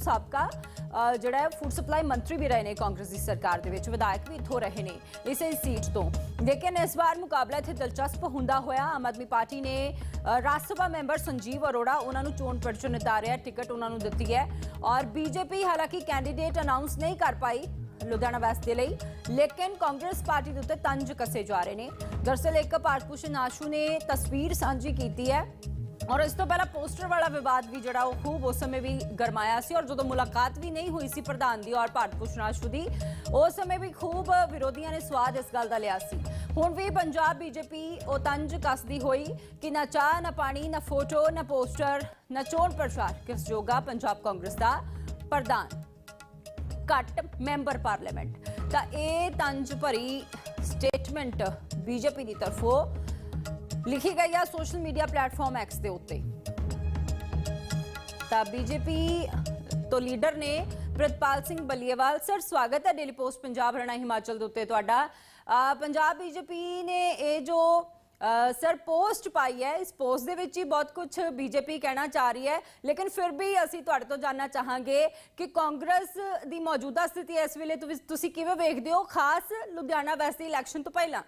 ਸਾਬਕਾ ਜਿਹੜਾ food supply ਮੰਤਰੀ ਵੀ ਰਹੇ ਨੇ ਕਾਂਗਰਸ ਦੀ ਸਰਕਾਰ ਦੇ ਵਿੱਚ, ਵਿਧਾਇਕ ਵੀ ਇੱਥੋਂ ਰਹੇ ਨੇ ਇਸੇ ਸੀਟ ਤੋਂ। ਲੇਕਿਨ ਇਸ ਵਾਰ ਮੁਕਾਬਲਾ ਇੱਥੇ ਦਿਲਚਸਪ ਹੁੰਦਾ ਹੋਇਆ, ਆਮ ਆਦਮੀ ਪਾਰਟੀ ਨੇ ਰਾਜ ਸਭਾ ਮੈਂਬਰ ਸੰਜੀਵ ਅਰੋੜਾ ਉਹਨਾਂ ਨੂੰ ਚੋਣ ਪਰਚੋਂ ਨਿਤਾਰਿਆ, ਟਿਕਟ ਉਹਨਾਂ ਨੂੰ ਦਿੱਤੀ ਹੈ ਔਰ ਬੀਜੇਪੀ ਹਾਲਾਂਕਿ ਕੈਂਡੀਡੇਟ ਅਨਾਉਂਸ ਨਹੀਂ ਕਰ ਪਾਈ ਲੁਧਿਆਣਾ ਵੈਸਟ ਦੇ ਲਈ, ਲੇਕਿਨ ਕਾਂਗਰਸ ਪਾਰਟੀ ਦੇ ਉੱਤੇ ਤੰਜ ਕੱਸੇ ਜਾ ਰਹੇ ਨੇ। ਦਰਸਲ ਇੱਕ ਭਾਰਤ ਭੂਸ਼ਣ ਆਸ਼ੂ ਨੇ ਤਸਵੀਰ ਸਾਂਝੀ ਕੀਤੀ ਹੈ। ਔਰ ਇਸ ਤੋਂ ਪਹਿਲਾਂ ਪੋਸਟਰ ਵਾਲਾ ਵਿਵਾਦ ਵੀ ਜਿਹੜਾ ਉਹ ਖੂਬ ਉਸ ਸਮੇਂ ਵੀ ਗਰਮਾਇਆ ਸੀ ਔਰ ਜਦੋਂ ਮੁਲਾਕਾਤ ਵੀ ਨਹੀਂ ਹੋਈ ਸੀ ਪ੍ਰਧਾਨ ਦੀ ਔਰ ਭਾਰਤ ਭੂਸ਼ਣ ਆਸ਼ੂ ਦੀ, ਉਸ ਸਮੇਂ ਵੀ ਖੂਬ ਵਿਰੋਧੀਆਂ ਨੇ ਸਵਾਦ ਇਸ ਗੱਲ ਦਾ ਲਿਆ ਸੀ। ਹੁਣ ਵੀ ਪੰਜਾਬ ਬੀਜੇਪੀ ਉਹ ਤੰਜ ਕੱਸਦੀ ਹੋਈ ਕਿ ਨਾ ਚਾਹ, ਨਾ ਪਾਣੀ, ਨਾ ਫੋਟੋ, ਨਾ ਪੋਸਟਰ, ਨਾ ਚੋਣ ਪ੍ਰਚਾਰ, ਕਿਸ ਜੋਗਾ ਪੰਜਾਬ ਕਾਂਗਰਸ ਦਾ ਪ੍ਰਧਾਨ। ਘੱਟ ਮੈਂਬਰ ਪਾਰਲੀਮੈਂਟ। ਤਾਂ ਇਹ ਤੰਜ ਭਰੀ ਸਟੇਟਮੈਂਟ ਬੀਜੇਪੀ ਦੀ ਤਰਫੋਂ ਲਿਖੀ ਗਈ ਆ ਸੋਸ਼ਲ ਮੀਡੀਆ ਪਲੇਟਫਾਰਮ ਐਕਸ ਦੇ ਉੱਤੇ। ਤਾਂ ਬੀਜੇਪੀ ਤੋਂ ਲੀਡਰ ਨੇ ਪ੍ਰਿਤਪਾਲ ਸਿੰਘ ਬਲੀਏਵਾਲ ਸਰ, ਸਵਾਗਤ ਹੈ ਡੇਲੀ ਪੋਸਟ ਪੰਜਾਬ, ਹਰਿਆਣਾ, ਹਿਮਾਚਲ ਦੇ ਉੱਤੇ ਤੁਹਾਡਾ। ਅਹ ਪੰਜਾਬ ਬੀਜੇਪੀ ਨੇ ਇਹ ਜੋ ਸਰ, ਪੋਸਟ ਪਾਈ ਹੈ, ਇਸ ਪੋਸਟ ਦੇ ਵਿੱਚ ਹੀ ਬਹੁਤ ਕੁਝ ਬੀਜੇਪੀ ਕਹਿਣਾ ਚਾਹ ਰਹੀ ਹੈ। ਲੇਕਿਨ ਫਿਰ ਵੀ ਅਸੀਂ ਤੁਹਾਡੇ ਤੋਂ ਜਾਨਣਾ ਚਾਹਾਂਗੇ ਕਿ ਕਾਂਗਰਸ ਦੀ ਮੌਜੂਦਾ ਸਥਿਤੀ ਇਸ ਵੇਲੇ। ਤੁਸ- ਤੁਸੀਂ ਕਿਵੇਂ ਵੇਖਦੇ ਹੋ? ਖਾਸ ਲੁਧਿਆਣਾ ਵੈਸਟ ਦੀ ਇਲੈਕਸ਼ਨ ਤੋਂ ਪਹਿਲਾਂ।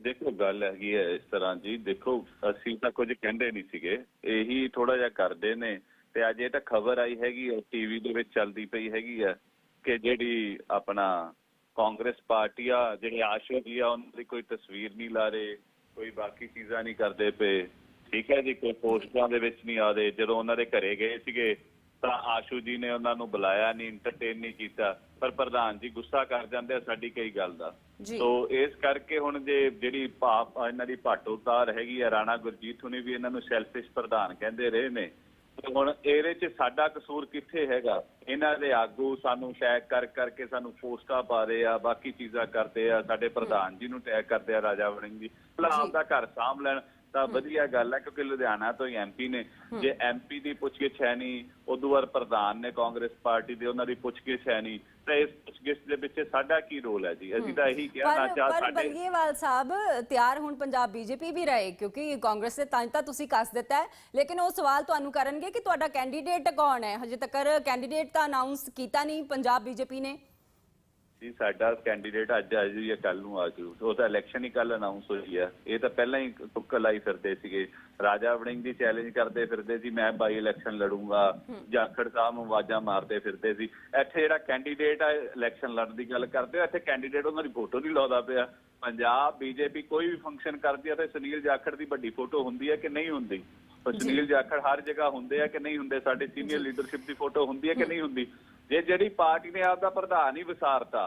ਦੇਖੋ, ਗੱਲ ਹੈਗੀ ਹੈ ਇਸ ਤਰ੍ਹਾਂ ਜੀ। ਦੇਖੋ, ਅਸੀਂ ਤਾਂ ਕੁਝ ਕਹਿੰਦੇ ਨਹੀਂ ਸੀਗੇ। ਇਹੀ ਥੋੜਾ ਜਿਹਾ ਕਰਦੇ ਨੇ। ਤੇ ਅੱਜ ਇਹ ਤਾਂ ਖਬਰ ਆਈ ਹੈਗੀ ਹੈ, ਟੀਵੀ ਦੇ ਵਿੱਚ ਚੱਲਦੀ ਪਈ ਹੈਗੀ ਆ ਕਿ ਜਿਹੜੀ ਆਪਣਾ ਕਾਂਗਰਸ ਪਾਰਟੀ ਆ, ਜਿਹੜੇ ਆਸ਼ੂ ਆ, ਉਹਨਾਂ ਦੀ ਕੋਈ ਤਸਵੀਰ ਨਹੀਂ ਲਾ ਰਹੇ, ਕੋਈ ਬਾਕੀ ਚੀਜ਼ਾਂ ਨਹੀਂ ਕਰਦੇ ਪਏ। ਠੀਕ ਹੈ ਜੀ, ਕੋਈ ਪੋਸਟਾਂ ਦੇ ਵਿੱਚ ਨਹੀਂ ਆਦੇ ਜਦੋਂ ਉਹਨਾਂ ਦੇ ਘਰੇ ਗਏ ਸੀਗੇ ਤਾਂ ਆਸ਼ੂ ਜੀ ਨੇ ਉਹਨਾਂ ਨੂੰ ਬੁਲਾਇਆ ਨਹੀਂ ਇੰਟਰਟੇਨ ਨਹੀਂ ਕੀਤਾ। ਪਰ ਪ੍ਰਧਾਨ ਜੀ ਗੁੱਸਾ ਕਰ ਜਾਂਦੇ ਆ ਸਾਡੀ ਕਈ ਗੱਲ ਦਾ। ਸੋ ਇਸ ਕਰਕੇ ਹੁਣ ਜੇ ਜਿਹੜੀ ਭਾਪ ਇਹਨਾਂ ਦੀ ਭਾਟੋਤਾਰ ਹੈਗੀ ਆ ਰਾਣਾ ਗੁਰਜੀਤ ਹੁਣੀ ਵੀ ਇਹਨਾਂ ਨੂੰ ਸੈਲਫਿਸ਼ ਪ੍ਰਧਾਨ ਕਹਿੰਦੇ ਰਹੇ ਨੇ। ਤੇ ਹੁਣ ਇਹਦੇ 'ਚ ਸਾਡਾ ਕਸੂਰ ਕਿੱਥੇ ਹੈਗਾ? ਇਹਨਾਂ ਦੇ ਆਗੂ ਸਾਨੂੰ ਟੈਗ ਕਰ ਕਰਕੇ ਸਾਨੂੰ ਪੋਸਟਾਂ ਪਾ ਰਹੇ ਆ ਬਾਕੀ ਚੀਜ਼ਾਂ ਕਰਦੇ ਆ। ਸਾਡੇ ਪ੍ਰਧਾਨ ਜੀ ਨੂੰ ਟੈਗ ਕਰਦੇ ਆ ਰਾਜਾ ਵੜਿੰਗ ਜੀ। ਭਲਾ ਜੀ। ਆਪਦਾ ਘਰ ਸਾਂਭ ਲੈਣ। ਤਾਂ ਵਧੀਆ ਗੱਲ ਹੈ ਕਿਉਂਕਿ ਲੁਧਿਆਣਾ ਤੋਂ ਹੀ ਐਮਪੀ ਨੇ। ਜੇ ਐਮਪੀ ਦੀ ਪੁੱਛਗਿੱਛ ਹੈ ਨਹੀਂ ਉਦੋਂ ਵਾਰ ਪ੍ਰਧਾਨ ਨੇ ਕਾਂਗਰਸ ਪਾਰਟੀ ਦੇ ਉਹਨਾਂ ਦੀ ਪੁੱਛਗਿੱਛ ਹੈ ਨਹੀਂ। ਤਾਂ ਇਸ ਪੁੱਛਗਿੱਛ ਦੇ ਵਿੱਚ ਸਾਡਾ ਕੀ ਰੋਲ ਹੈ ਜੀ? ਅਸੀਂ ਤਾਂ ਇਹੀ ਕਿਹਾ ਨਾ ਚਾਹ ਪਰ ਸਾਡੇ ਬਲਗੀਵਾਲ ਸਾਹਿਬ ਤਿਆਰ ਹੁਣ ਪੰਜਾਬ ਬੀਜੇਪੀ ਵੀ ਰਹੇ ਕਿਉਂਕਿ ਕਾਂਗਰਸ ਦੇ ਤਾਂ ਤਾਂ ਤੁਸੀਂ ਕੱਸ ਦਿੱਤਾ ਹੈ। ਲੇਕਿਨ ਉਹ ਸਵਾਲ ਤੁਹਾਨੂੰ ਕਰਨਗੇ ਕਿ ਤੁਹਾਡਾ ਕੈਂਡੀਡੇਟ ਕੌਣ ਹੈ? ਹਜੇ ਤੱਕ ਕੈਂਡੀਡੇਟ ਤਾਂ ਅਨਾਉਂਸ ਕੀਤਾ ਨਹੀਂ ਪੰਜਾਬ ਬੀਜੇਪੀ ਨੇ। ਜੀ ਸਾਡਾ ਕੈਂਡੀਡੇਟ ਅੱਜ ਆ ਜੀ ਕੱਲ ਨੂੰ ਆ ਜੂ। ਉਹ ਤਾਂ ਇਲੈਕਸ਼ਨ ਹੀ ਕੱਲ ਅਨਾਉਂਸ ਹੋਈ ਆ ਇਹ ਤਾਂ ਪਹਿਲਾਂ ਹੀ ਤੁੱਕਲ ਲਾਈ ਫਿਰਦੇ ਸੀਗੇ। ਰਾਜਾ ਵੜਿੰਗ ਦੀ ਚੈਲੰਜ ਕਰਦੇ ਫਿਰਦੇ ਸੀ ਮੈਂ ਬਾਈ ਇਲੈਕਸ਼ਨ ਲੜੂੰਗਾ। ਜਾਖੜ ਸਾਹਿਬ ਆਵਾਜ਼ਾਂ ਮਾਰਦੇ ਫਿਰਦੇ ਸੀ। ਇੱਥੇ ਜਿਹੜਾ ਕੈਂਡੀਡੇਟ ਆ ਇਲੈਕਸ਼ਨ ਲੜਨ ਦੀ ਗੱਲ ਕਰਦੇ ਆ ਇੱਥੇ ਕੈਂਡੀਡੇਟ ਉਹਨਾਂ ਦੀ ਫੋਟੋ ਨਹੀਂ ਲਾਉਂਦਾ ਪਿਆ। ਪੰਜਾਬ ਬੀਜੇਪੀ ਕੋਈ ਵੀ ਫੰਕਸ਼ਨ ਕਰਦੀ ਆ ਤੇ ਸੁਨੀਲ ਜਾਖੜ ਦੀ ਵੱਡੀ ਫੋਟੋ ਹੁੰਦੀ ਹੈ ਕਿ ਨਹੀਂ ਹੁੰਦੀ? ਜੀ। ਸੁਨੀਲ ਜਾਖੜ ਹਰ ਜਗ੍ਹਾ ਹੁੰਦੇ ਆ ਕਿ ਨਹੀਂ ਹੁੰਦੇ? ਸਾਡੇ ਸੀਨੀਅਰ ਲੀਡਰਸ਼ਿਪ ਦੀ ਫੋਟੋ ਹੁੰਦੀ ਹੈ ਕਿ ਨਹੀਂ ਹੁੰਦੀ? ਜੇ ਜਿਹੜੀ ਪਾਰਟੀ ਨੇ ਆਪਦਾ ਪ੍ਰਧਾਨ ਹੀ ਵਿਸਾਰਤਾ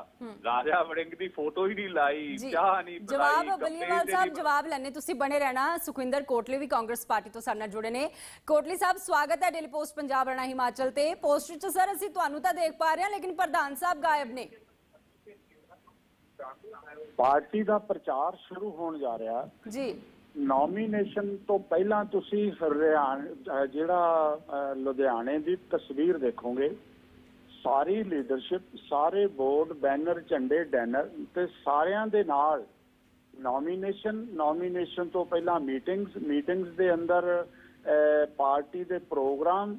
ਰਾਜਾ ਵੜਿੰਗ ਦੀ ਫੋਟੋ ਹੀ ਨਹੀਂ ਲਾਈ ਚਾਹ ਨਹੀਂ ਜਵਾਬ ਬਣਾਈ, ਬਲੀਵਾਲ ਕੱਪੜੇ ਸਾਹਿਬ ਜਵਾਬ ਲੈਣੇ ਤੁਸੀਂ ਬਣੇ ਰਹਿਣਾ ਸੁਖਵਿੰਦਰ ਕੋਟਲੀ ਵੀ ਕਾਂਗਰਸ ਪਾਰਟੀ ਤੋਂ ਸਾਡੇ ਨਾਲ ਜੁੜੇ ਨੇ। ਕੋਟਲੀ ਸਾਹਿਬ ਸਵਾਗਤ ਹੈ ਡੇਲੀ ਪੋਸਟ ਪੰਜਾਬ ਰਣਾ ਹਿਮਾਚਲ ਤੇ। ਪੋਸਟ ਚ ਸਰ ਅਸੀਂ ਤੁਹਾਨੂੰ ਤਾਂ ਦੇਖ ਪਾ ਰਹੇ ਹਾਂ ਲੇਕਿਨ ਪ੍ਰਧਾਨ ਸਾਹਿਬ ਗਾਇਬ ਨੇ। ਪਾਰਟੀ ਦਾ ਪ੍ਰਚਾਰ ਸ਼ੁਰੂ ਹੋਣ ਜਾ ਰਿਹਾ। ਜੀ। ਨੋਮੀਨੇਸ਼ਨ ਤੋਂ ਪਹਿਲਾਂ ਤੁਸੀਂ ਹਰਿਆਣਾ ਜਿਹੜਾ ਲੁਧਿਆਣੇ ਦੀ ਤਸਵੀਰ ਦੇਖੋਗੇ। ਸਾਰੀ ਲੀਡਰਸ਼ਿਪ ਸਾਰੇ ਬੋਰਡ ਬੈਨਰ ਝੰਡੇ ਡੈਨਰ ਤੇ ਸਾਰਿਆਂ ਦੇ ਨਾਲ ਨੋਮੀਨੇਸ਼ਨ ਨੋਮੀਨੇਸ਼ਨ ਤੋਂ ਪਹਿਲਾਂ ਮੀਟਿੰਗਸ ਮੀਟਿੰਗਸ ਦੇ ਅੰਦਰ ਪਾਰਟੀ ਦੇ ਪ੍ਰੋਗਰਾਮ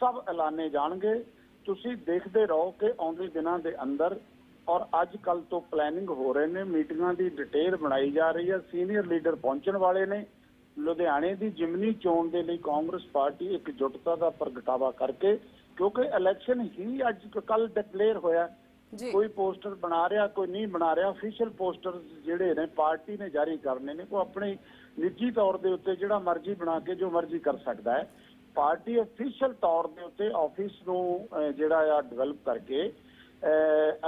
ਸਭ ਐਲਾਨੇ ਜਾਣਗੇ। ਤੁਸੀਂ ਦੇਖਦੇ ਰਹੋ ਕਿ ਆਉਂਦੇ ਦਿਨਾਂ ਦੇ ਅੰਦਰ ਔਰ ਅੱਜ ਕੱਲ ਤੋਂ ਪਲੈਨਿੰਗ ਹੋ ਰਹੇ ਨੇ ਮੀਟਿੰਗਾਂ ਦੀ ਡਿਟੇਲ ਬਣਾਈ ਜਾ ਰਹੀ ਹੈ ਸੀਨੀਅਰ ਲੀਡਰ ਪਹੁੰਚਣ ਵਾਲੇ ਨੇ। ਲੁਧਿਆਣੇ ਦੀ ਜਿਮਨੀ ਚੋਣ ਦੇ ਲਈ ਕਾਂਗਰਸ ਪਾਰਟੀ ਇੱਕ ਇਕਜੁੱਟਤਾ ਦਾ ਪ੍ਰਗਟਾਵਾ ਕਰਕੇ ਕਿਉਂਕਿ ਇਲੈਕਸ਼ਨ ਹੀ ਅੱਜ ਕੱਲ ਡਿਕਲੇਅਰ ਹੋਇਆ। ਕੋਈ ਪੋਸਟਰ ਬਣਾ ਰਿਹਾ ਕੋਈ ਨਹੀਂ ਬਣਾ ਰਿਹਾ। ਅਫੀਸ਼ੀਅਲ ਪੋਸਟਰ ਜਿਹੜੇ ਨੇ ਪਾਰਟੀ ਨੇ ਜਾਰੀ ਕਰਨੇ ਨੇ ਉਹ ਆਪਣੇ ਨਿੱਜੀ ਤੌਰ ਦੇ ਉੱਤੇ ਜਿਹੜਾ ਮਰਜ਼ੀ ਬਣਾ ਕੇ ਜੋ ਮਰਜ਼ੀ ਕਰ ਸਕਦਾ ਹੈ। ਪਾਰਟੀ ਅਫੀਸ਼ੀਅਲ ਤੌਰ ਦੇ ਉੱਤੇ ਆਫਿਸ ਨੂੰ ਜਿਹੜਾ ਆ ਡਿਵੈਲਪ ਕਰਕੇ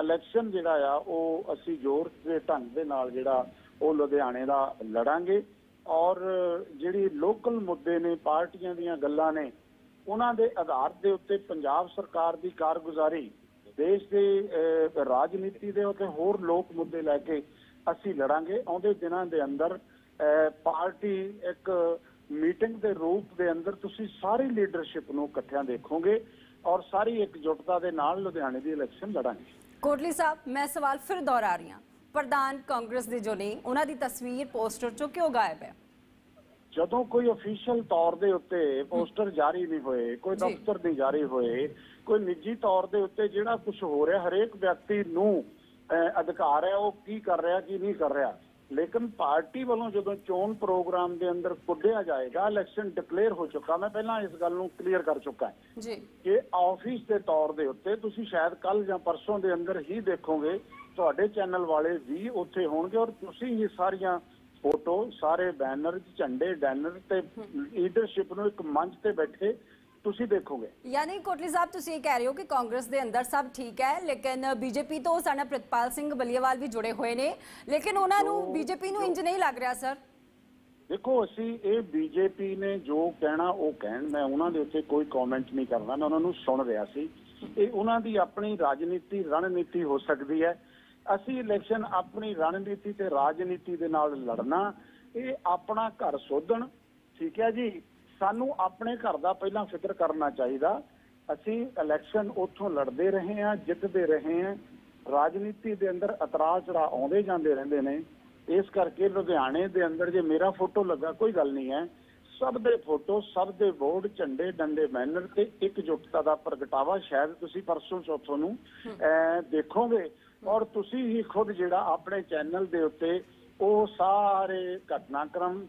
ਇਲੈਕਸ਼ਨ ਜਿਹੜਾ ਆ ਉਹ ਅਸੀਂ ਜ਼ੋਰ ਦੇ ਢੰਗ ਦੇ ਨਾਲ ਜਿਹੜਾ ਉਹ ਲੁਧਿਆਣੇ ਦਾ ਲੜਾਂਗੇ। ਔਰ ਜਿਹੜੀ ਲੋਕਲ ਮੁੱਦੇ ਨੇ ਪਾਰਟੀਆਂ ਦੀਆਂ ਗੱਲਾਂ ਨੇ ਉਹਨਾਂ ਦੇ ਆਧਾਰ ਦੇ ਉੱਤੇ ਪੰਜਾਬ ਸਰਕਾਰ ਦੀ ਕਾਰਗੁਜ਼ਾਰੀ ਦੇਸ਼ ਦੇ ਅਹ, ਰਾਜਨੀਤੀ ਦੇ ਉੱਤੇ ਹੋਰ ਲੋਕ ਮੁੱਦੇ ਲੈ ਕੇ ਅਸੀਂ ਲੜਾਂਗੇ। ਆਉਂਦੇ ਦਿਨਾਂ ਦੇ ਅੰਦਰ ਅਹ, ਪਾਰਟੀ ਇੱਕ ਮੀਟਿੰਗ ਦੇ ਰੂਪ ਦੇ ਅੰਦਰ ਤੁਸੀਂ ਸਾਰੀ ਲੀਡਰਸ਼ਿਪ ਨੂੰ ਇਕੱਠਿਆਂ ਦੇਖੋਗੇ ਔਰ ਸਾਰੀ ਇਕਜੁੱਟਤਾ ਦੇ ਨਾਲ ਲੁਧਿਆਣੇ ਦੀ ਇਲੈਕਸ਼ਨ ਲੜਾਂਗੇ। ਕੋਟਲੀ ਸਾਹਿਬ ਮੈਂ ਸਵਾਲ ਫਿਰ ਦੁਹਰਾ ਰਹੀ ਹਾਂ। ਪ੍ਰਧਾਨ ਕਾਂਗਰਸ ਦੇ ਜੋ ਨੇ ਉਹਨਾਂ ਦੀ ਤਸਵੀਰ ਪੋਸਟਰ ਚੋਂ ਕਿਉਂ ਗਾਇਬ ਹੈ। ਜਦੋਂ ਕੋਈ ਅਫੀਸ਼ੀਅਲ ਤੌਰ ਦੇ ਉੱਤੇ ਪੋਸਟਰ ਜਾਰੀ ਨਹੀਂ ਹੋਏ ਕੋਈ। ਦਫ਼ਤਰ ਨਹੀਂ ਜਾਰੀ ਹੋਏ ਕੋਈ ਨਿੱਜੀ ਤੌਰ ਦੇ ਉੱਤੇ ਜਿਹੜਾ ਕੁਝ ਹੋ ਰਿਹਾ ਹਰੇਕ ਵਿਅਕਤੀ ਨੂੰ ਅਧਿਕਾਰ ਹੈ ਉਹ ਕੀ ਕਰ ਰਿਹਾ ਕੀ ਨਹੀਂ ਕਰ ਰਿਹਾ ਲੇਕਿਨ ਪਾਰਟੀ ਵੱਲੋਂ ਜਦੋਂ ਚੋਣ ਪ੍ਰੋਗਰਾਮ ਦੇ ਅੰਦਰ ਕੁੱਢਿਆ ਜਾਏਗਾ ਇਲੈਕਸ਼ਨ ਡਿਕਲੇਅਰ ਹੋ ਚੁੱਕਾ ਮੈਂ ਪਹਿਲਾਂ ਇਸ ਗੱਲ ਨੂੰ ਕਲੀਅਰ ਕਰ ਚੁੱਕਾ ਹਾਂ ਜੀ ਕਿ ਆਫਿਸ ਦੇ ਤੌਰ ਦੇ ਉੱਤੇ ਤੁਸੀਂ ਸ਼ਾਇਦ ਕੱਲ ਜਾਂ ਪਰਸੋਂ ਦੇ ਅੰਦਰ ਹੀ ਦੇਖੋਗੇ ਤੁਹਾਡੇ ਚੈਨਲ ਵਾਲੇ ਵੀ ਉੱਥੇ ਹੋਣਗੇ ਔਰ ਤੁਸੀਂ ਹੀ ਸਾਰੀਆਂ ਫੋਟੋ ਸਾਰੇ ਬੈਨਰ ਝੰਡੇ ਡੈਨਰ ਤੇ ਲੀਡਰਸ਼ਿਪ ਨੂੰ ਇੱਕ ਮੰਚ ਤੇ ਬੈਠੇ ਤੁਸੀਂ ਦੇਖੋਗੇ। ਯਾਨੀ ਕੋਟਲੀ ਸਾਹਿਬ ਤੁਸੀਂ ਇਹ ਕਹਿ ਰਹੇ ਹੋ ਕਿ ਕਾਂਗਰਸ ਦੇ ਅੰਦਰ ਸਭ ਠੀਕ ਹੈ ਲੇਕਿਨ ਬੀਜੇਪੀ ਤੋਂ ਸਾਡਾ ਪ੍ਰਿਤਪਾਲ ਸਿੰਘ ਬਲੀਆਵਾਲ ਵੀ ਜੁੜੇ ਹੋਏ ਨੇ। ਲੇਕਿਨ ਉਹਨਾਂ ਨੂੰ ਬੀਜੇਪੀ ਨੂੰ ਇੰਜ ਨਹੀਂ ਲੱਗ ਰਿਹਾ ਸਰ। ਦੇਖੋ ਅਸੀਂ ਇਹ ਬੀਜੇਪੀ ਨੇ ਜੋ ਕਹਿਣਾ ਉਹ ਕਹਿਣ। ਮੈਂ ਉਹਨਾਂ ਦੇ ਉੱਤੇ ਕੋਈ ਕਮੈਂਟ ਨਹੀਂ ਕਰਨਾ ਮੈਂ ਉਹਨਾਂ ਨੂੰ ਸੁਣ ਰਿਹਾ ਸੀ। ਇਹ ਉਹਨਾਂ ਦੀ ਆਪਣੀ ਰਾਜਨੀਤੀ ਰਣਨੀਤੀ ਹੋ ਸਕਦੀ ਹੈ। ਅਸੀਂ ਇਲੈਕਸ਼ਨ ਆਪਣੀ ਰਣਨੀਤੀ ਤੇ ਰਾਜਨੀਤੀ ਦੇ ਨਾਲ ਲੜਨਾ ਇਹ ਆਪਣਾ ਘਰ ਸੋਧਣ ਠੀਕ ਹੈ ਜੀ? ਸਾਨੂੰ ਆਪਣੇ ਘਰ ਦਾ ਪਹਿਲਾਂ ਫਿਕਰ ਕਰਨਾ ਚਾਹੀਦਾ। ਅਸੀਂ ਇਲੈਕਸ਼ਨ ਉੱਥੋਂ ਲੜਦੇ ਰਹੇ ਹਾਂ ਜਿੱਤਦੇ ਰਹੇ ਹਾਂ। ਰਾਜਨੀਤੀ ਦੇ ਅੰਦਰ ਅਤਰਾਜ ਚੜਾ ਆਉਂਦੇ ਜਾਂਦੇ ਰਹਿੰਦੇ ਨੇ। ਇਸ ਕਰਕੇ ਲੁਧਿਆਣੇ ਦੇ ਅੰਦਰ ਜੇ ਮੇਰਾ ਫੋਟੋ ਲੱਗਾ ਕੋਈ ਗੱਲ ਨਹੀਂ ਹੈ। ਸਭ ਦੇ ਫੋਟੋ ਸਭ ਦੇ ਬੋਰਡ ਝੰਡੇ ਡੰਡੇ ਬੈਨਰ ਤੇ ਇਕਜੁੱਟਤਾ ਦਾ ਪ੍ਰਗਟਾਵਾ ਸ਼ਾਇਦ ਤੁਸੀਂ ਪਰਸੋਂ ਚੌਥੋਂ ਨੂੰ ਦੇਖੋਗੇ। ਔਰ ਤੁਸੀਂ ਹੀ ਖੁਦ ਜਿਹੜਾ ਆਪਣੇ ਚੈਨਲ ਦੇ ਉੱਤੇ ਉਹ ਸਾਰੇ ਘਟਨਾਕ੍ਰਮ,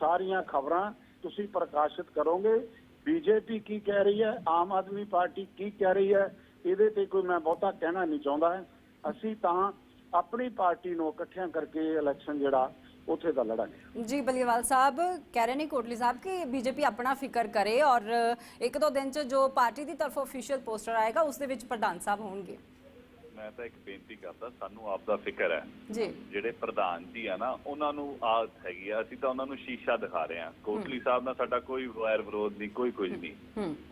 ਸਾਰੀਆਂ ਖਬਰਾਂ ਤੁਸੀਂ ਪ੍ਰਕਾਸ਼ਿਤ ਕਰੋਗੇ। ਬੀਜੇਪੀ ਕੀ ਕਹਿ ਰਹੀ ਹੈ? ਆਮ ਆਦਮੀ ਪਾਰਟੀ ਕੀ ਕਹਿ ਰਹੀ ਹੈ? ਇਹਦੇ ਤੇ ਕੋਈ ਮੈਂ ਬਹੁਤਾ ਕਹਿਣਾ ਨਹੀਂ ਚਾਹੁੰਦਾ। ਅਸੀਂ ਤਾਂ ਆਪਣੀ ਪਾਰਟੀ ਨੂੰ ਇਕੱਠਿਆਂ ਕਰਕੇ ਇਲੈਕਸ਼ਨ ਜਿਹੜਾ, ਉੱਥੇ ਦਾ ਲੜਾਂਗੇ। ਜੀ, ਬਲੀਵਾਲ ਸਾਹਿਬ, ਕਹਿ ਰਹੇ ਨੇ ਕੋਟਲੀ ਸਾਹਿਬ ਕਿ ਬੀਜੇਪੀ ਆਪਣਾ ਫਿਕਰ ਕਰੇ ਔਰ ਇੱਕ ਦੋ ਦਿਨ ਚ ਜੋ ਪਾਰਟੀ ਦੀ ਤਰਫੋਂ ਅਫੀਸ਼ੀਅਲ ਪੋਸਟਰ ਆਏਗਾ, ਉਸ ਦੇ ਵਿੱਚ ਪ੍ਰਧਾਨ ਸਾਹਿਬ ਹੋਣਗੇ। ਮੈਂ ਤਾਂ ਇੱਕ ਬੇਨਤੀ ਕਰਦਾ ਸਾਨੂੰ ਆਪ ਦਾ ਫਿਕਰ ਹੈ। ਜੀ। ਜਿਹੜੇ ਪ੍ਰਧਾਨ ਜੀ ਆ ਨਾ ਉਹਨਾਂ ਨੂੰ ਆਦਤ ਹੈਗੀ ਆ ਅਸੀਂ ਤਾਂ ਉਹਨਾਂ ਨੂੰ ਸ਼ੀਸ਼ਾ ਦਿਖਾ ਰਹੇ ਹਾਂ। ਕੋਟਲੀ ਸਾਹਿਬ ਨਾਲ ਸਾਡਾ ਕੋਈ ਵੈਰ ਵਿਰੋਧ ਨਹੀਂ ਕੋਈ ਕੁਝ ਨਹੀਂ।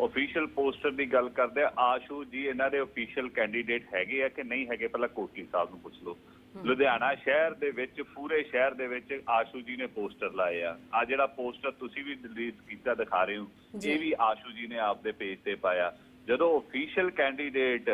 ਅਫੀਸ਼ੀਅਲ ਪੋਸਟਰ ਦੀ ਗੱਲ ਕਰਦੇ ਆ ਆਸ਼ੂ ਜੀ ਇਹਨਾਂ ਦੇ ਅਫੀਸ਼ੀਅਲ ਕੈਂਡੀਡੇਟ ਹੈਗੇ ਆ ਕਿ ਨਹੀਂ ਹੈਗੇ ਪਹਿਲਾਂ ਕੋਟਲੀ ਸਾਹਿਬ ਨੂੰ ਪੁੱਛ ਲਓ। ਲੁਧਿਆਣਾ ਸ਼ਹਿਰ ਦੇ ਵਿੱਚ ਪੂਰੇ ਸ਼ਹਿਰ ਦੇ ਵਿੱਚ ਆਸ਼ੂ ਜੀ ਨੇ ਪੋਸਟਰ ਲਾਏ ਆ। ਆ ਜਿਹੜਾ ਪੋਸਟਰ ਤੁਸੀਂ ਵੀ ਰਿਲੀਜ਼ ਕੀਤਾ ਦਿਖਾ ਰਹੇ ਹੋ। ਇਹ ਵੀ ਆਸ਼ੂ ਜੀ ਨੇ ਆਪਦੇ ਪੇਜ ਤੇ ਪਾਇਆ। ਜਦੋਂ ਅਫੀਸ਼ੀਅਲ ਕੈਂਡੀਡੇਟ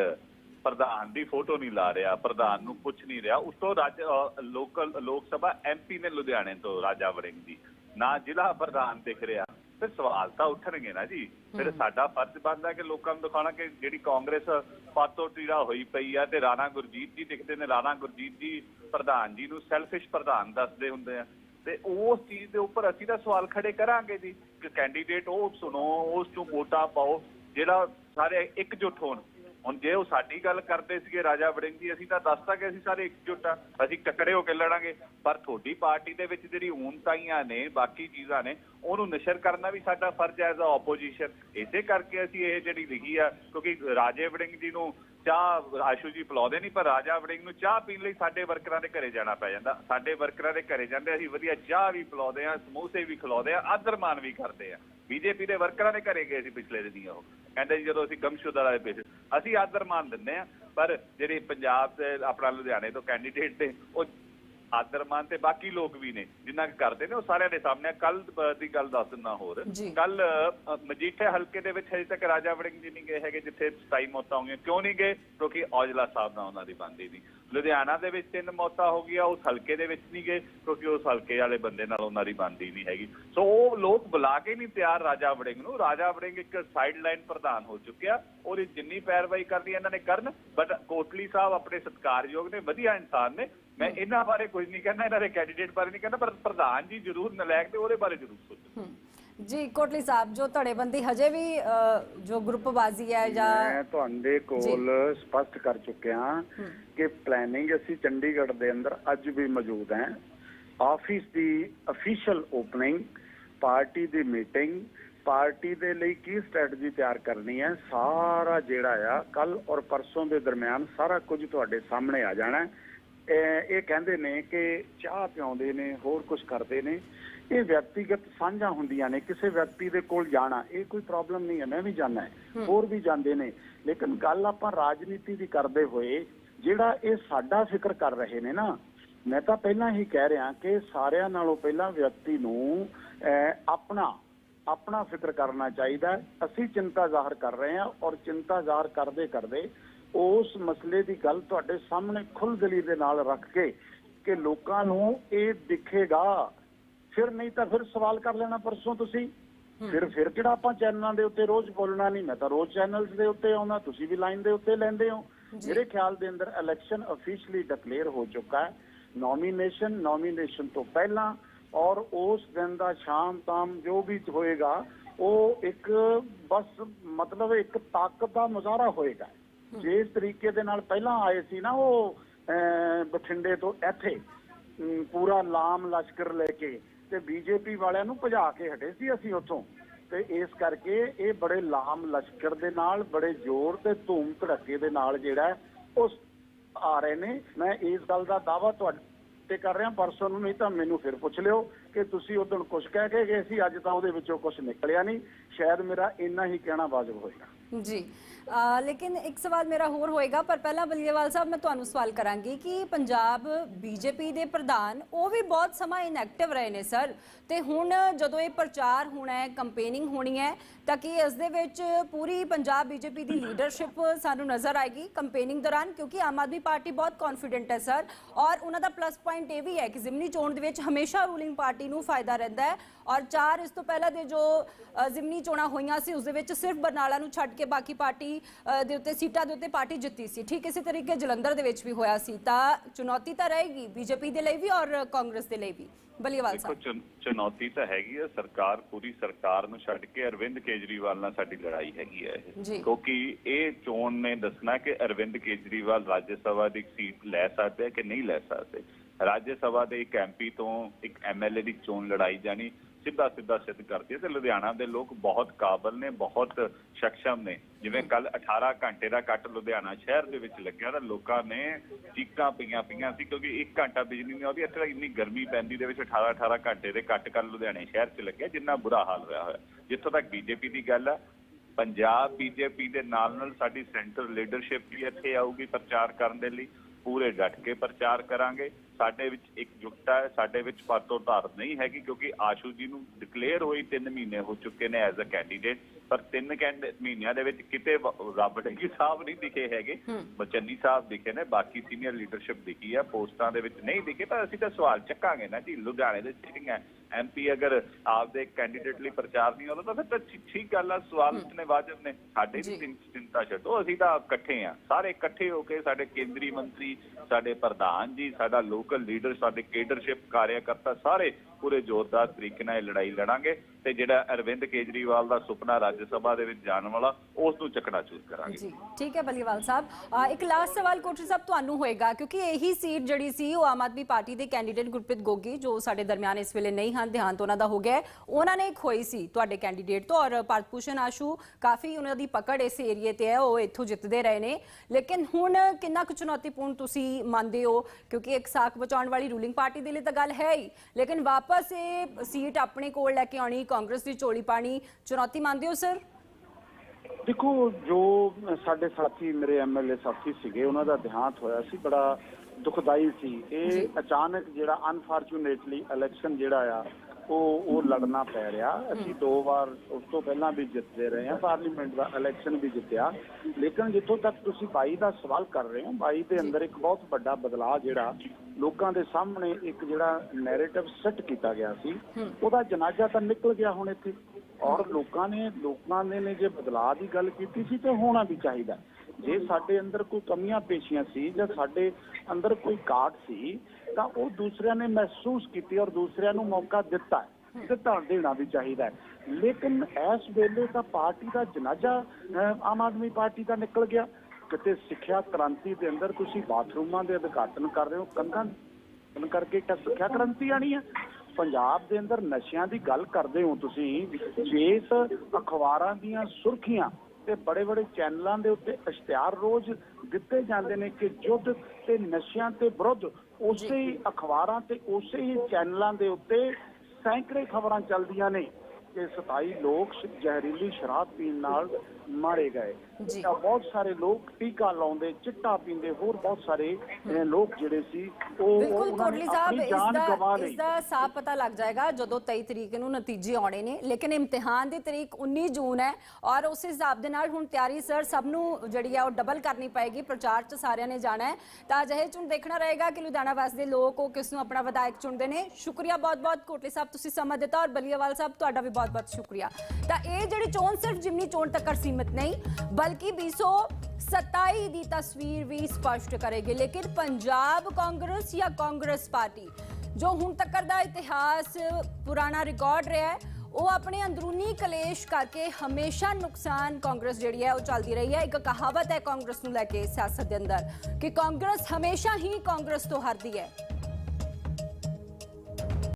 ਪ੍ਰਧਾਨ ਦੀ ਫੋਟੋ ਨਹੀਂ ਲਾ ਰਿਹਾ ਪ੍ਰਧਾਨ ਨੂੰ ਪੁੱਛ ਨਹੀਂ ਰਿਹਾ। ਉਸ ਤੋਂ ਰਾਜ ਲੋਕਲ ਲੋਕ ਸਭਾ ਐਮਪੀ ਨੇ ਲੁਧਿਆਣੇ ਤੋਂ ਰਾਜਾ ਵੜਿੰਗ ਦੀ। ਨਾ ਜ਼ਿਲ੍ਹਾ ਪ੍ਰਧਾਨ ਦਿਖ ਰਿਹਾ। ਫਿਰ ਸਵਾਲ ਤਾਂ ਉੱਠਣਗੇ ਨਾ ਜੀ। ਫਿਰ ਸਾਡਾ ਫਰਜ਼ ਬਣਦਾ ਕਿ ਲੋਕਾਂ ਨੂੰ ਦਿਖਾਉਣਾ ਕਿ ਜਿਹੜੀ ਕਾਂਗਰਸ ਪਾਤੋ ਟੀੜਾ ਹੋਈ ਪਈ ਆ ਤੇ ਰਾਣਾ ਗੁਰਜੀਤ ਜੀ ਦਿਖਦੇ ਨੇ। ਰਾਣਾ ਗੁਰਜੀਤ ਜੀ ਪ੍ਰਧਾਨ ਜੀ ਨੂੰ ਸੈਲਫਿਸ਼ ਪ੍ਰਧਾਨ ਦੱਸਦੇ ਹੁੰਦੇ ਆ। ਤੇ ਉਸ ਚੀਜ਼ ਦੇ ਉੱਪਰ ਅਸੀਂ ਤਾਂ ਸਵਾਲ ਖੜੇ ਕਰਾਂਗੇ ਜੀ। ਕਿ ਕੈਂਡੀਡੇਟ ਉਹ ਸੁਣੋ ਉਸ ਨੂੰ ਵੋਟਾਂ ਪਾਓ ਜਿਹੜਾ ਸਾਰੇ ਇਕਜੁੱਟ ਹੋਣ। ਹੁਣ ਜੇ ਉਹ ਸਾਡੀ ਗੱਲ ਕਰਦੇ ਸੀਗੇ ਰਾਜਾ ਵੜਿੰਗ ਜੀ, ਅਸੀਂ ਤਾਂ ਦੱਸਤਾ ਕਿ ਅਸੀਂ ਸਾਰੇ ਇਕਜੁੱਟ ਆ। ਅਸੀਂ ਟੱਕਰੇ ਹੋ ਕੇ ਲੜਾਂਗੇ। ਪਰ ਤੁਹਾਡੀ ਪਾਰਟੀ ਦੇ ਵਿੱਚ ਜਿਹੜੀ ਊਨਤਾਈਆਂ ਨੇ, ਬਾਕੀ ਚੀਜ਼ਾਂ ਨੇ, ਉਹਨੂੰ ਨਸ਼ਰ ਕਰਨਾ ਵੀ ਸਾਡਾ ਫਰਜ਼ ਹੈ ਐਜ਼ ਅ ਆਪੋਜੀਸ਼ਨ ਇਸੇ ਕਰਕੇ ਅਸੀਂ ਇਹ ਜਿਹੜੀ ਲਿਖੀ ਆ, ਕਿਉਂਕਿ ਰਾਜੇ ਵੜਿੰਗ ਜੀ ਨੂੰ ਚਾਹ, ਆਸ਼ੂ ਜੀ ਪਿਲਾਉਂਦੇ ਨਹੀਂ, ਪਰ ਰਾਜਾ ਵੜਿੰਗ ਨੂੰ ਚਾਹ ਪੀਣ ਲਈ ਸਾਡੇ ਵਰਕਰਾਂ ਦੇ ਘਰੇ ਜਾਣਾ ਪੈ ਜਾਂਦਾ। ਸਾਡੇ ਵਰਕਰਾਂ ਦੇ ਘਰੇ ਜਾਂਦੇ, ਅਸੀਂ ਵਧੀਆ ਚਾਹ ਵੀ ਪਿਲਾਉਂਦੇ ਆ, ਸਮੋਸੇ ਵੀ ਖਿਲਾਉਂਦੇ ਆ ਆਦਰ ਮਾਨ ਵੀ ਕਰਦੇ ਆ। ਬੀਜੇਪੀ ਦੇ ਵਰਕਰਾਂ ਦੇ ਘਰੇ ਗਏ ਸੀ ਪਿਛਲੇ ਦਿਨੀ ਉਹ। ਕਹਿੰਦੇ ਜੀ ਜਦੋਂ ਅਸੀਂ ਗਮਸ਼ੁਦਾ ਵਾਲੇ ਪੇਸ਼ ਅਸੀਂ ਆਦਰ ਮਾਨ ਦਿੰਦੇ ਆ ਪਰ ਜਿਹੜੇ ਪੰਜਾਬ ਦੇ ਆਪਣਾ ਲੁਧਿਆਣੇ ਤੋਂ ਕੈਂਡੀਡੇਟ ਤੇ ਉਹ ਆਦਰ ਮਾਨ ਤੇ ਬਾਕੀ ਲੋਕ ਵੀ ਨੇ ਜਿੰਨਾ ਕੁ ਕਰਦੇ ਨੇ ਉਹ ਸਾਰਿਆਂ ਦੇ ਸਾਹਮਣੇ ਕੱਲ ਦੀ ਗੱਲ ਦੱਸ ਦਿੰਦਾ ਹੋਰ। ਕੱਲ ਮਜੀਠੇ ਹਲਕੇ ਦੇ ਵਿੱਚ ਹਜੇ ਤੱਕ ਰਾਜਾ ਵੜਿੰਗ ਜੀ ਨਹੀਂ ਗਏ ਹੈਗੇ ਜਿੱਥੇ 27 ਮੌਤਾਂ ਹੋਈਆਂ। ਕਿਉਂ ਨਹੀਂ ਗਏ? ਕਿਉਂਕਿ ਔਜਲਾ ਸਾਹਿਬ ਨਾਲ ਉਹਨਾਂ ਦੀ ਬੰਦੀ ਨਹੀਂ। ਲੁਧਿਆਣਾ ਦੇ ਵਿੱਚ ਤਿੰਨ ਮੌਤਾਂ ਹੋ ਗਈਆਂ ਉਸ ਹਲਕੇ ਦੇ ਵਿੱਚ ਨਹੀਂ ਗਏ ਕਿਉਂਕਿ ਉਸ ਹਲਕੇ ਵਾਲੇ ਬੰਦੇ ਨਾਲ ਉਹਨਾਂ ਦੀ ਬੰਦੀ ਨਹੀਂ ਹੈਗੀ। ਸੋ ਉਹ ਲੋਕ ਬੁਲਾ ਕੇ ਨਹੀਂ ਤਿਆਰ ਰਾਜਾ ਵੜਿੰਗ ਨੂੰ। ਰਾਜਾ ਵੜਿੰਗ ਇੱਕ ਸਾਈਡ ਲਾਈਨ ਪ੍ਰਧਾਨ ਹੋ ਚੁੱਕਿਆ। ਉਹਦੀ ਜਿੰਨੀ ਪੈਰਵਾਈ ਕਰਦੀ ਇਹਨਾਂ ਨੇ ਕਰਨ ਬਟ ਕੋਟਲੀ ਸਾਹਿਬ ਆਪਣੇ ਸਤਿਕਾਰਯੋਗ ਨੇ ਵਧੀਆ ਇਨਸਾਨ ਨੇ। ਮੈਂ ਇਹਨਾਂ ਬਾਰੇ ਕੁਝ ਨਹੀਂ ਕਹਿਣਾ ਇਹਨਾਂ ਦੇ ਕੈਂਡੀਡੇਟ ਬਾਰੇ ਨਹੀਂ ਕਹਿਣਾ ਪਰ ਪ੍ਰਧਾਨ ਜੀ ਜ਼ਰੂਰ ਨਲਾਇਕ ਤੇ ਉਹਦੇ ਬਾਰੇ ਜ਼ਰੂਰ ਸੋਚੋ। ਜੀ ਕੋਟਲੀ ਸਾਹਿਬ ਜੋ ਧੜੇਬੰਦੀ ਹਜੇ ਵੀ ਜੋ ਗਰੁੱਪਬਾਜ਼ੀ ਹੈ ਜਾਂ ਮੈਂ ਤੁਹਾਡੇ ਕੋਲ ਸਪਸ਼ਟ ਕਰ ਚੁੱਕਿਆ ਕਿ ਪਲੈਨਿੰਗ ਅਸੀਂ ਚੰਡੀਗੜ੍ਹ ਦੇ ਅੰਦਰ ਅੱਜ ਵੀ ਮੌਜੂਦ ਹੈ। ਆਫਿਸ ਦੀ ਅਫੀਸ਼ੀਅਲ ਓਪਨਿੰਗ ਪਾਰਟੀ ਦੀ ਮੀਟਿੰਗ ਪਾਰਟੀ ਦੇ ਲਈ ਕੀ ਸਟ੍ਰੈਟਜੀ ਤਿਆਰ ਕਰਨੀ ਹੈ ਸਾਰਾ ਜਿਹੜਾ ਆ ਕੱਲ ਔਰ ਪਰਸੋਂ ਦੇ ਦਰਮਿਆਨ ਸਾਰਾ ਕੁਝ ਤੁਹਾਡੇ ਸਾਹਮਣੇ ਆ ਜਾਣਾ ਇਹ ਕਹਿੰਦੇ ਨੇ ਕਿ ਚਾਹ ਪਿਆਉਂਦੇ ਨੇ ਹੋਰ ਕੁਝ ਕਰਦੇ ਨੇ। ਇਹ ਵਿਅਕਤੀਗਤ ਸਾਂਝਾਂ ਹੁੰਦੀਆਂ ਨੇ ਕਿਸੇ ਵਿਅਕਤੀ ਦੇ ਕੋਲ ਜਾਣਾ ਇਹ ਕੋਈ ਪ੍ਰੋਬਲਮ ਨਹੀਂ ਹੈ ਮੈਂ ਵੀ ਜਾਣਾ ਹੈ ਹੋਰ ਵੀ ਜਾਂਦੇ ਨੇ ਲੇਕਿਨ ਗੱਲ ਆਪਾਂ ਰਾਜਨੀਤੀ ਦੀ ਕਰਦੇ ਹੋਏ ਜਿਹੜਾ ਇਹ ਸਾਡਾ ਫਿਕਰ ਕਰ ਰਹੇ ਨੇ ਨਾ ਮੈਂ ਤਾਂ ਪਹਿਲਾਂ ਹੀ ਕਹਿ ਰਿਹਾ ਕਿ ਸਾਰਿਆਂ ਨਾਲੋਂ ਪਹਿਲਾਂ ਵਿਅਕਤੀ ਨੂੰ ਆਪਣਾ ਆਪਣਾ ਫਿਕਰ ਕਰਨਾ ਚਾਹੀਦਾ। ਅਸੀਂ ਚਿੰਤਾ ਜ਼ਾਹਰ ਕਰ ਰਹੇ ਹਾਂ ਔਰ ਚਿੰਤਾ ਜ਼ਾਹਰ ਕਰਦੇ ਕਰਦੇ ਉਸ ਮਸਲੇ ਦੀ ਗੱਲ ਤੁਹਾਡੇ ਸਾਹਮਣੇ ਖੁੱਲ੍ਹਦਿਲੀ ਦੇ ਨਾਲ ਰੱਖ ਕੇ ਕਿ ਲੋਕਾਂ ਨੂੰ ਇਹ ਦਿਖੇਗਾ ਫਿਰ ਨਹੀਂ ਤਾਂ ਫਿਰ ਸਵਾਲ ਕਰ ਲੈਣਾ ਪਰਸੋਂ ਤੁਸੀਂ। ਫਿਰ ਫਿਰ ਕਿਹੜਾ ਆਪਾਂ ਚੈਨਲਾਂ ਦੇ ਉੱਤੇ ਰੋਜ਼ ਬੋਲਣਾ ਨਹੀਂ? ਮੈਂ ਤਾਂ ਰੋਜ਼ ਚੈਨਲਸ ਦੇ ਉੱਤੇ ਆਉਣਾ ਤੁਸੀਂ ਵੀ ਲਾਈਨ ਦੇ ਉੱਤੇ ਲੈਂਦੇ ਹੋ। ਮੇਰੇ ਖਿਆਲ ਦੇ ਅੰਦਰ ਇਲੈਕਸ਼ਨ ਅਫੀਸ਼ੀਅਲੀ ਡਿਕਲੇਅਰ ਹੋ ਚੁੱਕਾ ਹੈ। ਨੋਮੀਨੇਸ਼ਨ ਨੋਮੀਨੇਸ਼ਨ ਤੋਂ ਪਹਿਲਾਂ ਔਰ ਉਸ ਦਿਨ ਦਾ ਸ਼ਾਮ ਤਾਮ ਜੋ ਵੀ ਹੋਏਗਾ ਉਹ ਇੱਕ ਬਸ ਮਤਲਬ ਇੱਕ ਤਾਕਤ ਦਾ ਮੁਜ਼ਾਹਰਾ ਹੋਏਗਾ। ਜਿਸ ਤਰੀਕੇ ਦੇ ਨਾਲ ਪਹਿਲਾਂ ਆਏ ਸੀ ਨਾ ਉਹ ਬਠਿੰਡੇ ਤੋਂ ਇੱਥੇ ਪੂਰਾ ਲਾਮ ਲਸ਼ਕਰ ਲੈ ਕੇ ਤੇ ਬੀਜੇਪੀ ਵਾਲਿਆਂ ਨੂੰ ਭਜਾ ਕੇ ਹਟੇ ਸੀ ਅਸੀਂ ਉੱਥੋਂ। ਤੇ ਇਸ ਕਰਕੇ ਇਹ ਬੜੇ ਲਾਮ ਲਸ਼ਕਰ ਦੇ ਨਾਲ ਬੜੇ ਜ਼ੋਰ ਤੇ ਧੂਮ ਧੜੱਕੇ ਦੇ ਨਾਲ ਜਿਹੜਾ ਹੈ, ਉਸ ਆ ਰਹੇ ਨੇ। ਮੈਂ ਇਸ ਗੱਲ ਦਾ ਦਾਵਾ ਤੁਹਾਡੇ ਤੇ ਕਰ ਰਿਹਾ ਪਰਸੋਂ ਨੂੰ ਨਹੀਂ ਤਾਂ ਮੈਨੂੰ ਫਿਰ ਪੁੱਛ ਲਿਓ। ਕਿ ਤੁਸੀਂ ਉਦੋਂ ਕੁਝ ਕਹਿ ਕੇ ਗਏ ਸੀ, ਅੱਜ ਤਾਂ ਉਹਦੇ ਵਿੱਚੋਂ ਕੁਝ ਨਿਕਲਿਆ ਨਹੀਂ। ਸ਼ਾਇਦ ਮੇਰਾ ਇੰਨਾ ਹੀ ਕਹਿਣਾ ਵਾਜਬ ਹੋਏਗਾ। ਜੀ। ਲੇਕਿਨ ਇੱਕ ਸਵਾਲ ਮੇਰਾ ਹੋਰ ਹੋਏਗਾ, ਪਰ ਪਹਿਲਾਂ ਬਲੀਏਵਾਲ ਸਾਹਿਬ, ਮੈਂ ਤੁਹਾਨੂੰ ਸਵਾਲ ਕਰਾਂਗੀ ਕਿ ਪੰਜਾਬ ਬੀਜੇਪੀ ਦੇ ਪ੍ਰਧਾਨ, ਉਹ ਵੀ ਬਹੁਤ ਸਮਾਂ ਇਨਐਕਟਿਵ ਰਹੇ ਨੇ, ਸਰ। ਤੇ ਹੁਣ ਜਦੋਂ ਇਹ ਪ੍ਰਚਾਰ ਹੋਣਾ ਹੈ ਕੰਪੇਨਿੰਗ ਹੋਣੀ ਹੈ, ਤਾਂ ਕਿ ਇਸ ਦੇ ਵਿੱਚ ਪੂਰੀ ਪੰਜਾਬ ਬੀਜੇਪੀ ਦੀ ਲੀਡਰਸ਼ਿਪ ਸਾਨੂੰ ਨਜ਼ਰ ਆਏਗੀ ਕੰਪੇਨਿੰਗ ਦੌਰਾਨ? ਕਿਉਂਕਿ ਆਮ ਆਦਮੀ ਪਾਰਟੀ ਬਹੁਤ ਕੌਨਫੀਡੈਂਟ ਹੈ, ਸਰ। ਔਰ ਉਹਨਾਂ ਦਾ ਪਲੱਸ ਪੁਆਇੰਟ ਇਹ ਵੀ ਹੈ ਕਿ ਜ਼ਿਮਨੀ ਚੋਣ ਦੇ ਵਿੱਚ ਹਮੇਸ਼ਾ ਰੂਲਿੰਗ ਪਾਰਟੀ ਨੂੰ ਫਾਇਦਾ ਰਹਿੰਦਾ ਹੈ। ਔਰ ਚਾਰ ਇਸ ਤੋਂ ਪਹਿਲਾਂ ਦੇ ਜੋ ਜ਼ਿਮਨੀ ਚੋਣਾਂ ਹੋਈਆਂ ਸੀ ਉਸ ਦੇ ਵਿੱਚ ਸਿਰਫ ਬਰਨਾਲਾ ਨੂੰ ਛੱਡ ਕੇ ਬਾਕੀ ਪਾਰਟੀ ਦੇ ਉੱਤੇ ਸੀਟਾਂ ਦੇ ਉੱਤੇ ਪਾਰਟੀ ਜਿੱਤੀ ਸੀ। ਠੀਕ ਇਸੇ ਤਰੀਕੇ ਜਲੰਧਰ ਦੇ ਵਿੱਚ ਵੀ ਹੋਇਆ ਸੀ। ਤਾਂ ਚੁਣੌਤੀ ਤਾਂ ਰਹੇਗੀ ਬੀਜੇਪੀ ਦੇ ਲਈ ਵੀ ਔਰ ਕਾਂਗਰਸ ਦੇ ਲਈ ਵੀ। ਬਲੀਵਾਲ ਸਾਹਿਬ। ਚੁਣ- ਚੁਣੌਤੀ ਤਾਂ ਹੈਗੀ ਹੈ। ਸਰਕਾਰ ਪੂਰੀ ਸਰਕਾਰ ਨੂੰ ਛੱਡ ਕੇ ਅਰਵਿੰਦ ਕੇਜਰੀਵਾਲ ਨਾਲ ਸਾਡੀ ਲੜਾਈ ਹੈਗੀ ਹੈ ਕਿਉਂਕਿ ਇਹ ਚੋਣ ਨੇ ਦੱਸਣਾ ਕਿ ਅਰਵਿੰਦ ਕੇਜਰੀਵਾਲ ਰਾਜ ਸਭਾ ਦੀ ਸੀਟ ਲੈ ਸਕਦੇ ਹੈ ਕਿ ਨਹੀਂ ਲੈ ਸਕਦੇ। ਰਾਜ ਸਭਾ ਦੇ ਇੱਕ ਐਮਪੀ ਤੋਂ ਇੱਕ ਐਮਐਲਏ ਦੀ ਚੋਣ ਲੜਾਈ ਜਾਣੀ ਸਿੱਧਾ ਸਿੱਧਾ ਸਿੱਧ ਕਰਦੀ ਹੈ ਤੇ ਲੁਧਿਆਣਾ ਦੇ ਲੋਕ ਬਹੁਤ ਕਾਬਲ ਨੇ, ਬਹੁਤ ਸਕਸ਼ਮ ਨੇ। ਜਿਵੇਂ ਕੱਲ 18 ਘੰਟੇ ਦਾ ਕੱਟ ਲੁਧਿਆਣਾ ਸ਼ਹਿਰ ਦੇ ਵਿੱਚ ਲੱਗਿਆ ਤਾਂ ਲੋਕਾਂ ਨੇ ਚੀਕਾਂ ਪਈਆਂ ਪਈਆਂ ਸੀ ਕਿਉਂਕਿ 1 ਘੰਟਾ ਬਿਜਲੀ ਨਹੀਂ ਆਉਂਦੀ, ਇੱਥੇ ਤਾਂ ਇੰਨੀ ਗਰਮੀ ਪੈਂਦੀ ਦੇ ਵਿੱਚ 18 18 ਘੰਟੇ ਦੇ ਕੱਟ ਕੱਲ ਲੁਧਿਆਣੇ ਸ਼ਹਿਰ 'ਚ ਲੱਗਿਆ, ਜਿੰਨਾ ਬੁਰਾ ਹਾਲ ਹੋਇਆ ਹੋਇਆ। ਜਿੱਥੋਂ ਤੱਕ ਬੀਜੇਪੀ ਦੀ ਗੱਲ ਆ, ਪੰਜਾਬ ਬੀਜੇਪੀ ਦੇ ਨਾਲ ਨਾਲ ਸਾਡੀ ਸੈਂਟਰ ਲੀਡਰਸ਼ਿਪ ਵੀ ਇੱਥੇ ਆਊਗੀ ਪ੍ਰਚਾਰ ਕਰਨ ਦੇ ਲਈ। ਪੂਰੇ ਡਟ ਕੇ ਪ੍ਰਚਾਰ ਕਰਾਂਗੇ। ਸਾਡੇ ਵਿੱਚ ਇੱਕਜੁੱਟਤਾ ਹੈ ਸਾਡੇ ਵਿੱਚ ਪਾਤੋ ਧਾਰ ਨਹੀਂ ਹੈਗੀ ਕਿਉਂਕਿ ਆਸ਼ੂ ਜੀ ਨੂੰ ਡਿਕਲੇਅਰ ਹੋਈ 3 ਮਹੀਨੇ ਹੋ ਚੁੱਕੇ ਨੇ ਐਜ਼ ਅ ਕੈਂਡੀਡੇਟ ਪਰ 3 ਕੈਂਡ ਮਹੀਨਿਆਂ ਦੇ ਵਿੱਚ ਕਿਤੇ ਰੱਬ ਡੰਗੀ ਸਾਹਿਬ ਨਹੀਂ ਦਿਖੇ ਹੈਗੇ। ਬਚੰਨੀ ਸਾਹਿਬ ਦਿਖੇ ਨੇ ਬਾਕੀ ਸੀਨੀਅਰ ਲੀਡਰਸ਼ਿਪ ਦਿਖੀ ਹੈ ਪੋਸਟਾਂ ਦੇ ਵਿੱਚ ਨਹੀਂ ਦਿਖੇ ਤਾਂ ਅਸੀਂ ਤਾਂ ਸਵਾਲ ਚੱਕਾਂਗੇ ਨਾ ਜੀ ਲੁਧਿਆਣੇ ਦੇ ਸਿਟਿੰਗ ਹੈ। ਐਮਪੀ ਅਗਰ ਆਪਦੇ ਕੈਂਡੀਡੇਟ ਲਈ ਪ੍ਰਚਾਰ ਨਹੀਂ ਹੁੰਦਾ ਤਾਂ ਫਿਰ ਠੀਕ ਗੱਲ ਆ ਸਵਾਲ ਉਤਨੇ ਵਾਜਬ ਨੇ ਸਾਡੇ। ਦੀ ਚਿੰਤਾ ਛੱਡੋ ਅਸੀਂ ਤਾਂ ਇਕੱਠੇ ਆ। ਸਾਰੇ ਇਕੱਠੇ ਹੋ ਕੇ ਸਾਡੇ ਕੇਂਦਰੀ ਮੰਤਰੀ ਸਾਡੇ ਪ੍ਰਧਾਨ ਜੀ ਸਾਡਾ ਲੋਕਲ ਲੀਡਰ ਸਾਡੇ ਕੇਡਰਸ਼ਿਪ ਕਾਰਿਆਕਰਤਾ ਸਾਰੇ ਪੂਰੇ ਜ਼ੋਰਦਾਰ ਤਰੀਕੇ ਨਾਲ ਇਹ ਲੜਾਈ ਲੜਾਂਗੇ ਤੇ ਜਿਹੜਾ ਅਰਵਿੰਦ ਕੇਜਰੀਵਾਲ ਦਾ ਸੁਪਨਾ ਰਾਜ ਸਭਾ ਦੇ ਵਿੱਚ ਜਾਣ ਵਾਲਾ ਉਸ ਨੂੰ ਚੱਕਣਾ ਚੂਜ਼ ਕਰਾਂਗੇ। ਜੀ ਠੀਕ ਹੈ ਬਲੀਵਾਲ ਸਾਹਿਬ। ਇੱਕ ਲਾਸਟ ਸਵਾਲ ਕੋਟਰੀ ਸਾਹਿਬ ਤੁਹਾਨੂੰ ਹੋਏਗਾ ਕਿਉਂਕਿ ਇਹੀ ਸੀਟ ਜਿਹੜੀ ਸੀ ਉਹ ਆਮ ਆਦਮੀ ਪਾਰਟੀ ਦੇ ਕੈਂਡੀਡੇਟ ਗੁਰਪ੍ਰੀਤ ਗੋਗੀ ਜੋ ਸਾਡੇ ਦਰਮਿਆਨ ਇਸ ਵੇਲੇ ਨਹੀਂ ਹਨ ਦੇਹਾਂਤ ਉਹਨਾਂ ਦਾ ਹੋ ਗਿਆ ਉਹਨਾਂ ਨੇ ਖੋਈ ਸੀ ਤੁਹਾਡੇ ਕੈਂਡੀਡੇਟ ਤੋਂ ਔਰ ਭਾਰਤ ਭੂਸ਼ਣ ਆਸ਼ੂ ਕਾਫੀ ਉਹਨਾਂ ਦੀ ਪਕੜ ਇਸ ਏਰੀਏ ਤੇ ਹੈ, ਉਹ ਇੱਥੋਂ ਜਿੱਤਦੇ ਰਹੇ ਨੇ। ਲੇਕਿਨ ਹੁਣ ਕਿੰਨਾ ਕੁ ਚੁਣੌਤੀਪੂਰਨ ਤੁਸੀਂ ਮੰਨਦੇ ਹੋ? ਕਿਉਂਕਿ ਇੱਕ ਸਾਖ ਬਚਾਉਣ ਵਾਲੀ ਰੂਲਿੰਗ ਪਾਰਟੀ ਦੇ ਲਈ ਤਾਂ ਗੱਲ ਹੈ ਹੀ। ਲੇਕਿਨ ਵਾਪਸ ਇਹ ਸੀਟ ਆਪਣੇ ਕੋਲ ਲੈ ਕੇ ਆਉਣੀ, ਕਾਂਗਰਸ ਦੀ ਚੋਲੀ ਪਾਣੀ, ਚੁਣੌਤੀ ਮੰਨਦੇ ਹੋ ਸਰ ਦੇਖੋ, ਜੋ ਸਾਡੇ ਸਾਥੀ, ਮੇਰੇ ਐਮਐਲਏ ਸਾਥੀ ਸੀਗੇ, ਉਹਨਾਂ ਦਾ ਦੇਹਾਂਤ ਹੋਇਆ ਸੀ। ਬੜਾ ਦੁਖਦਾਈ ਸੀ। ਇਹ ਅਚਾਨਕ ਜਿਹੜਾ ਅਨਫੋਰਚੂਨੇਟਲੀ ਇਲੈਕਸ਼ਨ ਜਿਹੜਾ ਆ ਉਹ ਉਹ ਲੜਨਾ ਪੈ ਰਿਹਾ। ਅਸੀਂ ਦੋ ਵਾਰ ਉਸ ਤੋਂ ਪਹਿਲਾਂ ਵੀ ਜਿੱਤਦੇ ਰਹੇ ਹਾਂ। ਪਾਰਲੀਮੈਂਟ ਦਾ ਇਲੈਕਸ਼ਨ ਵੀ ਜਿੱਤਿਆ। ਲੇਕਿਨ ਜਿੱਥੋਂ ਤੱਕ ਤੁਸੀਂ 22 ਦਾ ਸਵਾਲ ਕਰ ਰਹੇ ਹੋ 22 ਦੇ ਅੰਦਰ ਇੱਕ ਬਹੁਤ ਵੱਡਾ ਬਦਲਾਅ ਜਿਹੜਾ ਲੋਕਾਂ ਦੇ ਸਾਹਮਣੇ ਇੱਕ ਜਿਹੜਾ ਨੈਰੇਟਿਵ ਸੈੱਟ ਕੀਤਾ ਗਿਆ ਸੀ ਉਹਦਾ ਜਨਾਜ਼ਾ ਤਾਂ ਨਿਕਲ ਗਿਆ ਹੁਣ ਇੱਥੇ। ਔਰ ਲੋਕਾਂ ਨੇ ਲੋਕਾਂ ਨੇ ਜੇ ਬਦਲਾਅ ਦੀ ਗੱਲ ਕੀਤੀ ਸੀ ਤੇ ਹੋਣਾ ਵੀ ਚਾਹੀਦਾ। ਜੇ ਸਾਡੇ ਅੰਦਰ ਕੋਈ ਕਮੀਆਂ ਪੇਸ਼ੀਆਂ ਸੀ ਜਾਂ ਸਾਡੇ ਅੰਦਰ ਕੋਈ ਘਾਟ ਸੀ ਤਾਂ ਉਹ ਦੂਸਰਿਆਂ ਨੇ ਮਹਿਸੂਸ ਕੀਤੀ ਔਰ ਦੂਸਰਿਆਂ ਨੂੰ ਮੌਕਾ ਦਿੱਤਾ ਹੈ ਤੇ ਤਾਂ ਦੇਣਾ ਵੀ ਚਾਹੀਦਾ ਹੈ। ਲੇਕਿਨ ਇਸ ਵੇਲੇ ਤਾਂ ਪਾਰਟੀ ਦਾ ਜਨਾਜ਼ਾ ਆਮ ਆਦਮੀ ਪਾਰਟੀ ਦਾ ਨਿਕਲ ਗਿਆ। ਕਿਤੇ ਸਿੱਖਿਆ ਕ੍ਰਾਂਤੀ ਦੇ ਅੰਦਰ ਤੁਸੀਂ ਬਾਥਰੂਮਾਂ ਦੇ ਉਦਘਾਟਨ ਕਰ ਰਹੇ ਹੋ ਕੰਧਾਂ ਕਰਕੇ ਤਾਂ ਸਿੱਖਿਆ ਕ੍ਰਾਂਤੀ ਆਣੀ ਹੈ। ਪੰਜਾਬ ਦੇ ਅੰਦਰ ਨਸ਼ਿਆਂ ਦੀ ਗੱਲ ਕਰਦੇ ਹੋ ਤੁਸੀਂ ਜਿਸ ਅਖਬਾਰਾਂ ਦੀਆਂ ਸੁਰਖੀਆਂ ਤੇ ਬੜੇ ਬੜੇ ਚੈਨਲਾਂ ਦੇ ਉੱਤੇ ਇਸ਼ਤਿਹਾਰ ਰੋਜ਼ ਦਿੱਤੇ ਜਾਂਦੇ ਨੇ ਕਿ ਯੁੱਧ ਤੇ ਨਸ਼ਿਆਂ ਤੇ ਵਿਰੁੱਧ ਉਸੇ ਹੀ ਅਖਬਾਰਾਂ ਤੇ ਉਸੇ ਹੀ ਚੈਨਲਾਂ ਦੇ ਉੱਤੇ ਸੈਂਕੜੇ ਖਬਰਾਂ ਚੱਲਦੀਆਂ ਨੇ। ਕਿ 27 ਲੋਕ ਜ਼ਹਿਰੀਲੀ ਸ਼ਰਾਬ ਪੀਣ ਨਾਲ ਮਾਰੇ ਗਏ। ਤਾਂ ਬਹੁਤ ਸਾਰੇ ਲੋਕ ਟੀਕਾ ਲਾਉਂਦੇ ਚਿੱਟਾ ਪੀਂਦੇ ਹੋਰ ਬਹੁਤ ਸਾਰੇ ਲੋਕ ਜਿਹੜੇ ਸੀ ਉਹ ਬਿਲਕੁਲ ਕੋਟਲੀ ਸਾਹਿਬ ਇਸ ਦਾ ਇਸ ਦਾ ਪਤਾ ਲੱਗ ਜਾਏਗਾ ਜਦੋਂ 23 ਤਰੀਕ ਨੂੰ ਨਤੀਜੇ ਆਉਣੇ ਨੇ ਲੇਕਿਨ ਇਮਤਿਹਾਨ ਦੀ ਤਰੀਕ 19 ਜੂਨ ਹੈ ਔਰ ਉਸ ਹਿਸਾਬ ਦੇ ਨਾਲ ਹੁਣ ਤਿਆਰੀ ਸਰ ਸਭ ਨੂੰ ਜਿਹੜੀ ਹੈ ਉਹ ਡਬਲ ਕਰਨੀ ਪਏਗੀ ਪ੍ਰਚਾਰ 'ਚ ਸਾਰਿਆਂ ਨੇ ਜਾਣਾ ਹੈ। ਤਾਂ ਅਜਿਹੇ ਚੁਣ ਦੇਖਣਾ ਰਹੇਗਾ ਕਿ ਲੁਧਿਆਣਾ ਵਾਸਤੇ ਦੇ ਲੋਕ ਉਹ ਕਿਸ ਨੂੰ ਆਪਣਾ ਵਿਧਾਇਕ ਚੁਣਦੇ ਨੇ। ਸ਼ੁਕਰੀਆ ਬਹੁਤ-ਬਹੁਤ ਕੋਟਲੀ ਸਾਹਿਬ ਤੁਸੀਂ ਸਮਾਂ ਦਿੱਤਾ ਔਰ ਬਲੀਆਵਾਲ ਸਾਹਿਬ ਤੁਹਾਡਾ ਵੀ ਬਹੁਤ-ਬਹੁਤ ਸ਼ੁਕਰੀਆ। ਤਾਂ ਇਹ ਜਿਹੜੀ ਚੋਣ ਸਿਰਫ ਜਿਮਨੀ ਚੋਣ ਤੱਕ ਸੀਮਿਤ ਨਹੀਂ, ਬਲਕਿ 227 ਦੀ ਤਸਵੀਰ ਵੀ ਸਪਸ਼ਟ ਕਰੇਗੀ। ਲੇਕਿਨ ਪੰਜਾਬ ਕਾਂਗਰਸ ਜਾਂ ਕਾਂਗਰਸ ਪਾਰਟੀ, ਜੋ ਹੁਣ ਤੱਕ ਦਾ ਇਤਿਹਾਸ ਪੁਰਾਣਾ ਰਿਕਾਰਡ ਰਿਹਾ ਹੈ, ਉਹ ਆਪਣੇ ਅੰਦਰੂਨੀ ਕਲੇਸ਼ ਕਰਕੇ ਹਮੇਸ਼ਾ ਨੁਕਸਾਨ ਕਾਂਗਰਸ ਜਿਹੜੀ ਹੈ ਉਹ ਚੱਲਦੀ ਰਹੀ ਹੈ। ਇੱਕ ਕਹਾਵਤ ਹੈ ਕਾਂਗਰਸ ਨੂੰ ਲੈ ਕੇ ਸਿਆਸਤ ਦੇ ਅੰਦਰ, ਕਿ ਕਾਂਗਰਸ ਹਮੇਸ਼ਾ ਹੀ ਕਾਂਗਰਸ ਤੋਂ ਹਾਰਦੀ ਹੈ।